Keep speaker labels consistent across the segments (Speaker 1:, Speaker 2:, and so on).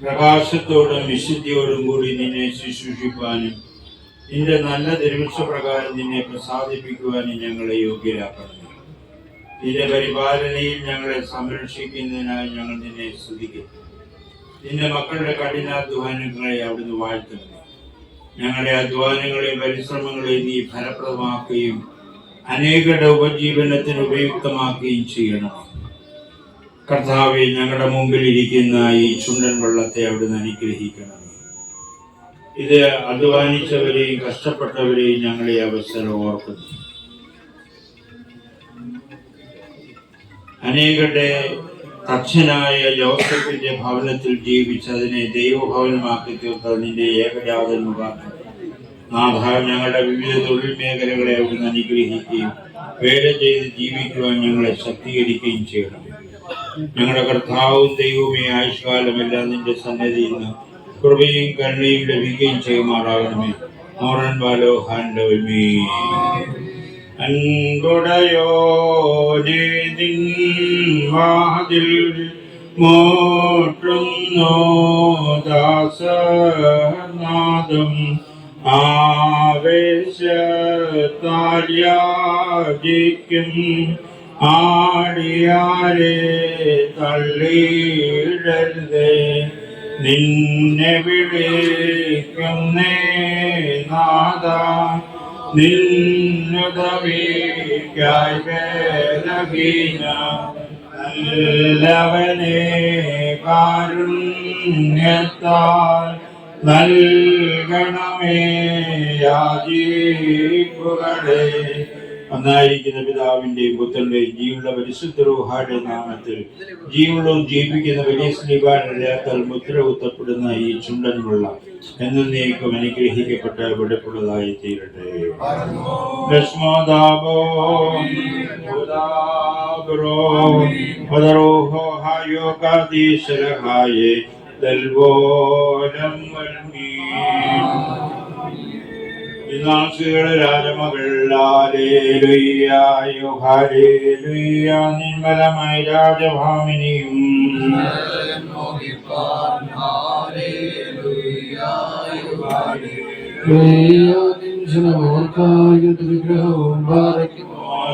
Speaker 1: പ്രകാശത്തോടും വിശുദ്ധിയോടും കൂടി നിന്നെ ശുശ്രൂഷിപ്പാനും നിന്റെ നല്ല തിരുവിഷപ്രകാരം നിന്നെ പ്രസാദിപ്പിക്കുവാനും ഞങ്ങളെ യോഗ്യരാക്കണം നിന്റെ പരിപാലനയിൽ ഞങ്ങളെ സംരക്ഷിക്കുന്നതിനായി ഞങ്ങൾ നിന്നെ ശ്രദ്ധിക്കും നിന്റെ മക്കളുടെ കഠിനാധ്വാനങ്ങളെ അവിടുന്ന് വാഴ്ത്തുന്നു. ഞങ്ങളുടെ അധ്വാനങ്ങളെയും പരിശ്രമങ്ങളെയും നീ ഫലപ്രദമാക്കുകയും അനേകരുടെ ഉപജീവനത്തിന് ഉപയുക്തമാക്കുകയും ചെയ്യണം കർത്താവെ ഞങ്ങളുടെ മുമ്പിൽ ഇരിക്കുന്ന ഈ ചുണ്ടൻ വെള്ളത്തെ അവിടുന്ന് അനുഗ്രഹിക്കണം ഇത് അധ്വാനിച്ചവരെയും കഷ്ടപ്പെട്ടവരെയും ഞങ്ങളെ അവസരം ഓർക്കുന്നു. അനേകരുടെ തച്ഛനായ ജോസഫിന്റെ ഭവനത്തിൽ ജീവിച്ച് അതിനെ ദൈവഭവനമാക്കി തീർത്ത നിന്റെ ഏകജാതൻ മുഖാന്തരം. നാഥ ഞങ്ങളുടെ വിവിധ തൊഴിൽ മേഖലകളെ അവിടുന്ന് അനുഗ്രഹിക്കുകയും വേല ചെയ്ത് ജീവിക്കുവാൻ ഞങ്ങളെ ശക്തീകരിക്കുകയും ചെയ്യണം. ഞങ്ങളുടെ കർത്താവും ദൈവമേ ആയുഷ്കാലമെല്ലാം നിന്റെ സന്നദ്ധിയിൽ നിന്ന് കൃപയും കരുണയും ലഭിക്കുകയും ചെയ്യുമാറാകണമേ. മോറൻ ബാലോ വാതിൽ മോട്ടുന്നോ ദാസനാദം ആവേശത്താര്യാജിക്കും ആടിയാരെ തള്ളിയിടരുതേ. നിന്നെ വിളിക്കുന്നേ വേലഹീന നല്ലവനെ കാരുണ്യത്താൽ നൽകണമേ യാചിപ്പുകളെ. ഒന്നായിരിക്കുന്ന പിതാവിന്റെയും പുത്രന്റെയും ജീവുള്ള പരിശുദ്ധ റോഹാടെ നാമത്തിൽ ജീവുള്ളവും ജീവിക്കുന്ന വലിയ അത്താൽ മുദ്ര കുത്തപ്പെടുന്ന ഈ ചുണ്ടൻ വെള്ളം എന്നേക്കും അനുഗ്രഹിക്കപ്പെട്ട വെടുപ്പുള്ളതായി തീരട്ടെ. പദരോഹോ ഹായോ ദൽവോലം വൽമീ വിനാശികളുടെ രാജമകളാലേലുയ്യായോ ഹാലേലുയ്യ നിർമ്മലമായ രാജഭാമിനിയും ും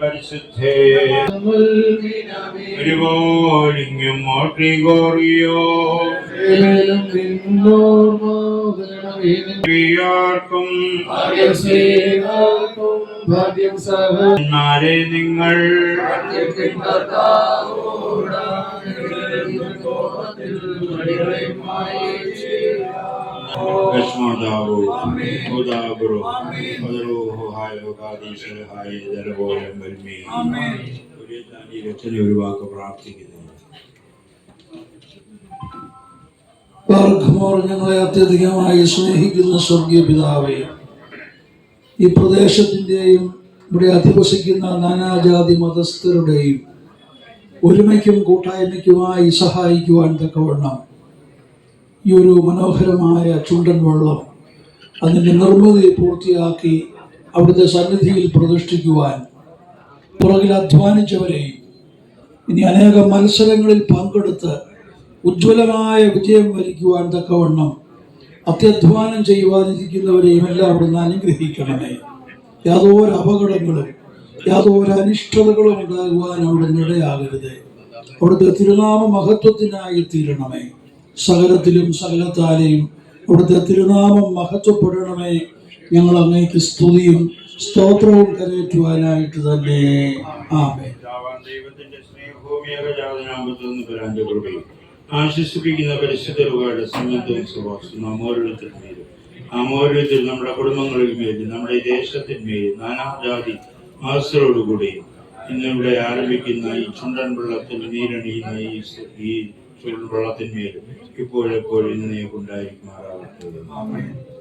Speaker 1: പരിശുദ്ധേ ഒരുപോലിങ്ങും മോട്ടിഗോറിയോ പ്രിയാർക്കും
Speaker 2: ഭാഗ്യം സഹ.
Speaker 1: എന്നാലേ നിങ്ങൾ ഭസ്മോദാവോ ഉദാബ്രോ ഹായ ഹായോ ഹായ ദലബോലം വൽമേ താനി രക്ഷനെ ഒരു വാക്ക് പ്രാർത്ഥിക്കുന്നു.
Speaker 3: പാർഖമോർ ഞങ്ങളെ അത്യധികമായി സ്നേഹിക്കുന്ന സ്വർഗീയ പിതാവേ ഈ പ്രദേശത്തിന്റെയും ഇവിടെ അധിവസിക്കുന്ന നാനാജാതി മതസ്ഥരുടെയും ഒരുമയ്ക്കും കൂട്ടായ്മയ്ക്കുമായി സഹായിക്കുവാൻ തക്കവണ്ണം ഈ ഒരു മനോഹരമായ ചുണ്ടൻ വെള്ളം അതിന്റെ നിർമ്മിതി പൂർത്തിയാക്കി അവിടുത്തെ സന്നിധിയിൽ പ്രതിഷ്ഠിക്കുവാൻ പുറകിൽ അധ്വാനിച്ചവരെയും ഇനി അനേകം മത്സരങ്ങളിൽ പങ്കെടുത്ത് ഉജ്ജ്വലമായ വിജയം വരിക്കുവാൻ തക്കവണ്ണം അത്യധ്വാനം ചെയ്യുവാനിരിക്കുന്നവരെയും എല്ലാം അവിടുന്ന് അനുഗ്രഹിക്കണമേ. യാതൊരു അപകടങ്ങളും യാതൊരു അനിഷ്ടതകളും ഉണ്ടാകുവാൻ അവിടുന്ന് ഇടയാകരുത്. അവിടുത്തെ തിരുനാമ മഹത്വത്തിനായി തീരണമേ. സകലത്തിലും സകലത്താലെയും അവിടുത്തെ തിരുനാമം മഹത്വപ്പെടണമേ. ഞങ്ങൾ അങ്ങേക്ക് സ്തുതിയും സ്തോത്രവും കരയറ്റുവാനായിട്ട് തന്നെ. ആമേ
Speaker 1: ആശ്വസിപ്പിക്കുന്ന പരിശുദ്ധ രൂപയുടെ സംബന്ധവും സുഭാഷം നമ്മോരുടെ മേലും നാം ഓരോരുത്തരും നമ്മുടെ കുടുംബങ്ങളിന്മേലും നമ്മുടെ ദേശത്തിന്മേലും നാനാജാതി മാസത്തോടുകൂടി ഇന്നിവിടെ ആരംഭിക്കുന്ന ഈ ചുണ്ടൻ വെള്ളത്തിൽ നീരണിയുന്ന ഈ ചുണ്ടൻ വെള്ളത്തിന്മേലും ഇപ്പോഴെപ്പോഴും നീ കൊണ്ടായിരിക്കുമാറാകട്ടെ